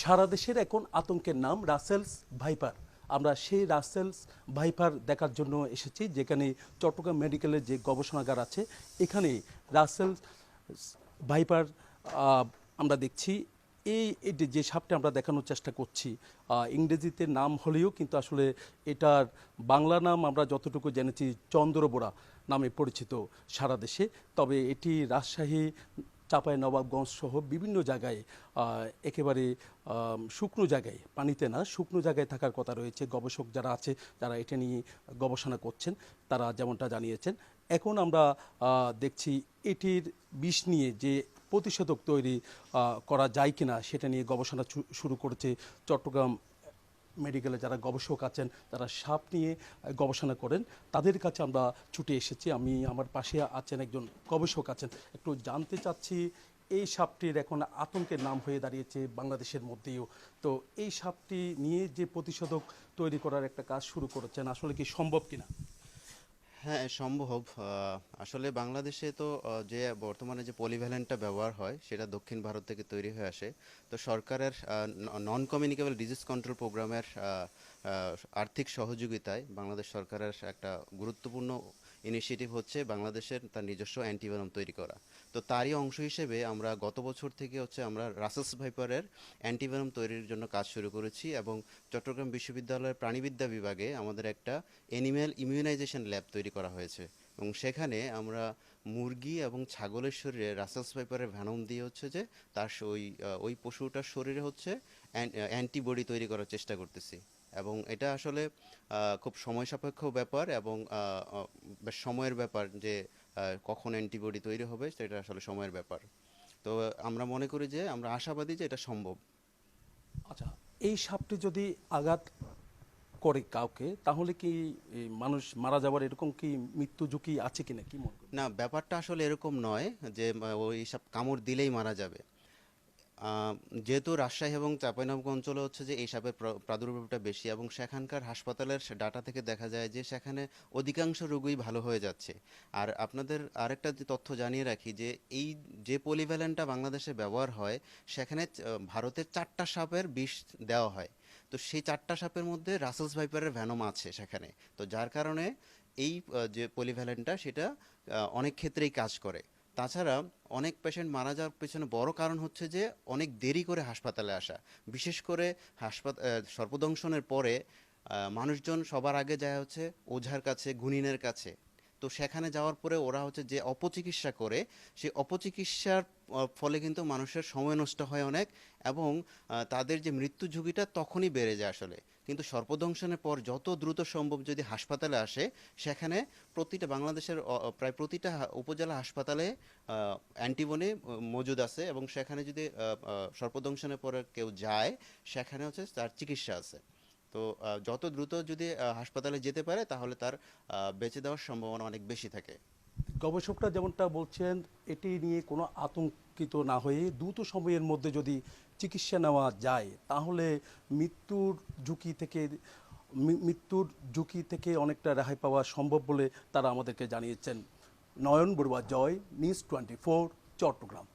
সারা দেশের এখন আতঙ্কের নাম রাসেলস ভাইপার। আমরা সেই রাসেলস ভাইপার দেখার জন্য এসেছি, যেখানে চট্টগ্রাম মেডিকেলের যে গবেষণাগার আছে, এখানে রাসেলস ভাইপার আমরা দেখছি। এই যে- যে সাপটা আমরা দেখানোর চেষ্টা করছি ইংরেজিতে নাম হলেও কিন্তু আসলে এটার বাংলা নাম আমরা যতটুকু জেনেছি চন্দ্রবোড়া নামে পরিচিত সারা দেশে। তবে এটি রাজশাহী চাপাই নবাবগঞ্জ সহ বিভিন্ন জায়গায় একেবারে শুকনো জায়গায়, পানিতে না, শুকনো জায়গায় থাকার কথা রয়েছে। গবেষক যারা আছে যারা এটা নিয়ে গবেষণা করছেন। তারা যেমনটা জানিয়েছেন, এখন আমরা দেখছি এটির বিষ নিয়ে যে প্রতিষেধক তৈরি করা যায় কিনা, সেটা নিয়ে গবেষণা শুরু করেছে চট্টগ্রাম মেডিকেলে যারা গবেষক আছেন তারা সাপ নিয়ে গবেষণা করেন, তাদের কাছে আমরা ছুটে এসেছি। আমি আমার পাশে আছেন একজন গবেষক আছেন। একটু জানতে চাচ্ছি, এই সাপটির এখন আতঙ্কের নাম হয়ে দাঁড়িয়েছে বাংলাদেশের মধ্যেও। তো এই সাপটি নিয়ে যে প্রতিষেধক তৈরি করার একটা কাজ শুরু করেছেন, আসলে কি সম্ভব কিনা? হ্যাঁ সম্ভব। আসলে বাংলাদেশে তো যে বর্তমানে যে পলিভ্যালেন্টটা ব্যবহার হয়, সেটা দক্ষিণ ভারত থেকে তৈরি হয়ে আসে। তো সরকারের নন কমিউনিকেবল ডিজিজ কন্ট্রোল প্রোগ্রামের আর্থিক সহযোগিতায় বাংলাদেশ সরকারের একটা গুরুত্বপূর্ণ ইনিশিয়েটিভ হচ্ছে বাংলাদেশের তার নিজস্ব অ্যান্টিভেনম তৈরি করা। তো তারই অংশ হিসেবে আমরা গত বছর থেকে হচ্ছে আমরা রাসেলস ভাইপারের অ্যান্টিভেনম তৈরির জন্য কাজ শুরু করেছি এবং চট্টগ্রাম বিশ্ববিদ্যালয়ের প্রাণীবিদ্যা বিভাগে আমাদের একটা অ্যানিম্যাল ইমিউনাইজেশন ল্যাব তৈরি করা হয়েছে। এবং সেখানে আমরা মুরগি এবং ছাগলের শরীরে রাসেলস ভাইপারের ভ্যানম দিয়ে হচ্ছে যে তার ওই ওই পশুটার শরীরে হচ্ছে অ্যান্টিবডি তৈরি করার চেষ্টা করতেছি। এবং এটা আসলে খুব সময় সাপেক্ষ ব্যাপার এবং সময়ের ব্যাপার যে কখন অ্যান্টিবডি তৈরি হবে সেটা আসলে সময়ের ব্যাপার। তো আমরা মনে করি যে আমরা আশাবাদী যে এটা সম্ভব। আচ্ছা এই সাপটি যদি আঘাত করে কাউকে তাহলে কি মানুষ মারা যাওয়ার এরকম কি মৃত্যু ঝুঁকি আছে কিনা? কি মনে? না ব্যাপারটা আসলে এরকম নয় যে ওই সব কামড় দিলেই মারা যাবে। যেহেতু রাজশাহী এবং চাঁপাইনবাবগঞ্জ অঞ্চলে হচ্ছে যে এই সাপের প্রাদুর্ভাবটা বেশি এবং সেখানকার হাসপাতালের ডাটা থেকে দেখা যায় যে সেখানে অধিকাংশ রোগী ভালো হয়ে যাচ্ছে। আর আপনাদের আরেকটা তথ্য জানিয়ে রাখি যে এই যে পলিভ্যালেন্টটা বাংলাদেশে ব্যবহার হয়, সেখানে ভারতের চারটা সাপের বিষ দেওয়া হয়। তো সেই চারটা সাপের মধ্যে রাসেলস ভাইপারের ভ্যানম আছে সেখানে। তো যার কারণে এই যে পলিভ্যালেন্টটা সেটা অনেক ক্ষেত্রেই কাজ করে। তাছাড়া অনেক পেশেন্ট মারা যাওয়ার পেছনে বড় কারণ হচ্ছে যে অনেক দেরি করে হাসপাতালে আসা। বিশেষ করে হাসপাতাল সর্পদংশনের পরে মানুষজন সবার আগে যায় হচ্ছে ওঝার কাছে গুনিনের কাছে। তো সেখানে যাওয়ার পরে ওরা হচ্ছে যে অপচিকিৎসা করে, সেই অপচিকিৎসার ফলে কিন্তু মানুষের সময় নষ্ট হয় অনেক এবং তাদের যে মৃত্যু ঝুঁকিটা তখনই বেড়ে যায় আসলে। কিন্তু সর্পদংশনের পর যত দ্রুত সম্ভব যদি হাসপাতালে আসে, সেখানে প্রতিটা বাংলাদেশের প্রায় প্রতিটা উপজেলা হাসপাতালে অ্যান্টিবনি মজুদ আছে এবং সেখানে যদি সর্পদংশনের পরে কেউ যায়, সেখানে হচ্ছে তার চিকিৎসা আছে। তো যত দ্রুত যদি হাসপাতালে যেতে পারে, তাহলে তার বেঁচে দেওয়ার সম্ভাবনা অনেক বেশি থাকে। গবেষকরা যেমনটা বলছেন, এটি নিয়ে কোনো আতঙ্কিত না হয়ে দ্রুত সময়ের মধ্যে যদি চিকিৎসা নেওয়া যায়, তাহলে মৃত্যুর ঝুঁকি থেকে মৃত্যুর ঝুঁকি থেকে অনেকটা রেহাই পাওয়া সম্ভব বলে তারা আমাদেরকে জানিয়েছেন। নয়ন বড়ুয়া, জয়, নিউজ টোয়েন্টি ফোর, চট্টগ্রাম।